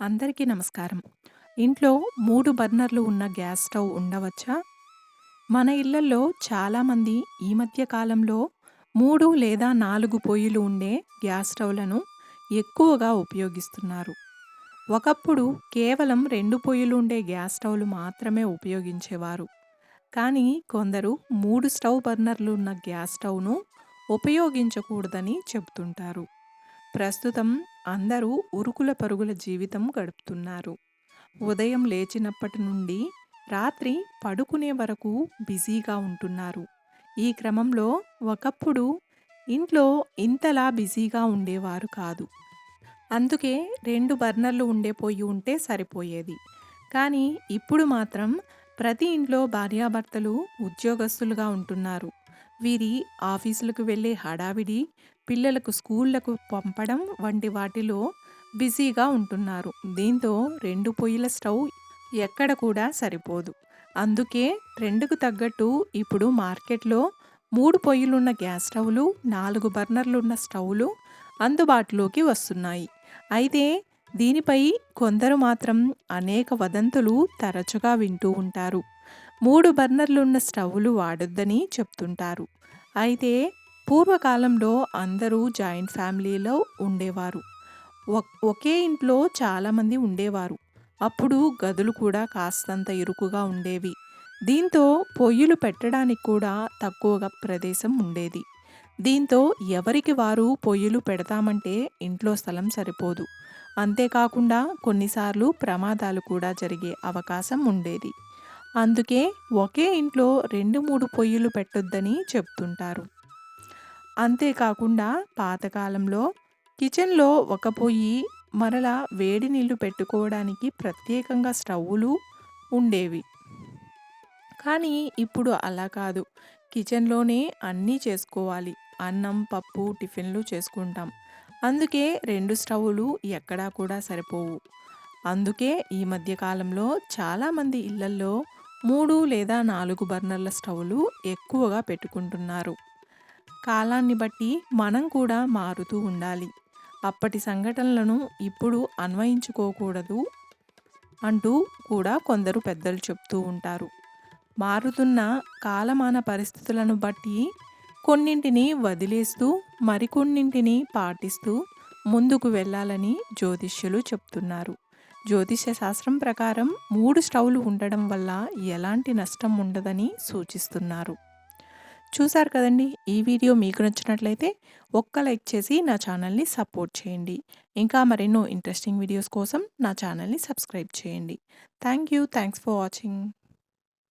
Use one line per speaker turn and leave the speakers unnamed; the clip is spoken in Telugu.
అందరికీ నమస్కారం. ఇంట్లో మూడు బర్నర్లు ఉన్న గ్యాస్ స్టవ్ ఉండవచ్చా? మన ఇళ్ళలో చాలామంది ఈ మధ్య కాలంలో మూడు లేదా నాలుగు పొయ్యిలు ఉండే గ్యాస్ స్టవ్‌లను ఎక్కువగా ఉపయోగిస్తున్నారు. ఒకప్పుడు కేవలం రెండు పొయ్యిలు ఉండే గ్యాస్ స్టవ్‌లు మాత్రమే ఉపయోగించేవారు. కానీ కొందరు మూడు స్టవ్ బర్నర్లు ఉన్న గ్యాస్ స్టవ్‌ను ఉపయోగించకూడదని చెబుతుంటారు. ప్రస్తుతం అందరూ ఉరుకుల పరుగుల జీవితం గడుపుతున్నారు. ఉదయం లేచినప్పటి నుండి రాత్రి పడుకునే వరకు బిజీగా ఉంటున్నారు. ఈ క్రమంలో ఒకప్పుడు ఇంట్లో ఇంతలా బిజీగా ఉండేవారు కాదు. అందుకే రెండు బర్నర్లు ఉండేపోయి ఉంటే సరిపోయేది. కానీ ఇప్పుడు మాత్రం ప్రతి ఇంట్లో భార్యాభర్తలు ఉద్యోగస్తులుగా ఉంటున్నారు. వీరి ఆఫీసులకు వెళ్ళే హడావిడి, పిల్లలకు స్కూళ్ళకు పంపడం వంటి వాటిలో బిజీగా ఉంటున్నారు. దీంతో రెండు పొయ్యిల స్టవ్ ఎక్కడ కూడా సరిపోదు. అందుకే ట్రెండ్‌కు తగ్గట్టు ఇప్పుడు మార్కెట్‌లో మూడు పొయ్యిలున్న గ్యాస్ స్టవ్‌లు, నాలుగు బర్నర్లున్న స్టవ్‌లు అందుబాటులోకి వస్తున్నాయి. అయితే దీనిపై కొందరు మాత్రం అనేక వదంతులు తరచుగా వింటూ ఉంటారు. మూడు బర్నర్లున్న స్టవ్‌లు వాడొద్దని చెప్తుంటారు. అయితే పూర్వకాలంలో అందరూ జాయింట్ ఫ్యామిలీలో ఉండేవారు. ఒకే ఇంట్లో చాలామంది ఉండేవారు. అప్పుడు గదులు కూడా కాస్తంత ఇరుకుగా ఉండేవి. దీంతో పొయ్యిలు పెట్టడానికి కూడా తక్కువగా ప్రదేశం ఉండేది. దీంతో ఎవరికి వారు పొయ్యిలు పెడతామంటే ఇంట్లో స్థలం సరిపోదు. అంతేకాకుండా కొన్నిసార్లు ప్రమాదాలు కూడా జరిగే అవకాశం ఉండేది. అందుకే ఒకే ఇంట్లో 2, 3 పొయ్యిలు పెట్టొద్దని చెప్తుంటారు. అంతేకాకుండా పాతకాలంలో కిచెన్‌లో ఒక పొయ్యి, మరలా వేడి నీళ్ళు పెట్టుకోవడానికి ప్రత్యేకంగా స్టవ్వులు ఉండేవి. కానీ ఇప్పుడు అలా కాదు. కిచెన్‌లోనే అన్నీ చేసుకోవాలి. అన్నం, పప్పు, టిఫిన్‌లు చేసుకుంటాం. అందుకే రెండు స్టవ్వులు ఎక్కడా కూడా సరిపోవు. అందుకే ఈ మధ్యకాలంలో చాలామంది ఇళ్ళల్లో మూడు లేదా నాలుగు బర్నర్ల స్టవ్‌లు ఎక్కువగా పెట్టుకుంటున్నారు. కాలాన్ని బట్టి మనం కూడా మారుతూ ఉండాలి. అప్పటి సంఘటనలను ఇప్పుడు అన్వయించుకోకూడదు అంటూ కూడా కొందరు పెద్దలు చెప్తూ ఉంటారు. మారుతున్న కాలమాన పరిస్థితులను బట్టి కొన్నింటిని వదిలేస్తూ మరికొన్నింటిని పాటిస్తూ ముందుకు వెళ్ళాలని జ్యోతిష్యులు చెప్తున్నారు. జ్యోతిష్య శాస్త్రం ప్రకారం మూడు స్టవ్‌లు ఉండడం వల్ల ఎలాంటి నష్టం ఉండదని సూచిస్తున్నారు. చూశారు కదండీ! ఈ వీడియో మీకు నచ్చినట్లయితే ఒక్క లైక్ చేసి నా ఛానల్‌ని సపోర్ట్ చేయండి. ఇంకా మరెన్నో ఇంట్రెస్టింగ్ వీడియోస్ కోసం నా ఛానల్‌ని సబ్స్క్రైబ్ చేయండి. Thank you. Thanks for watching.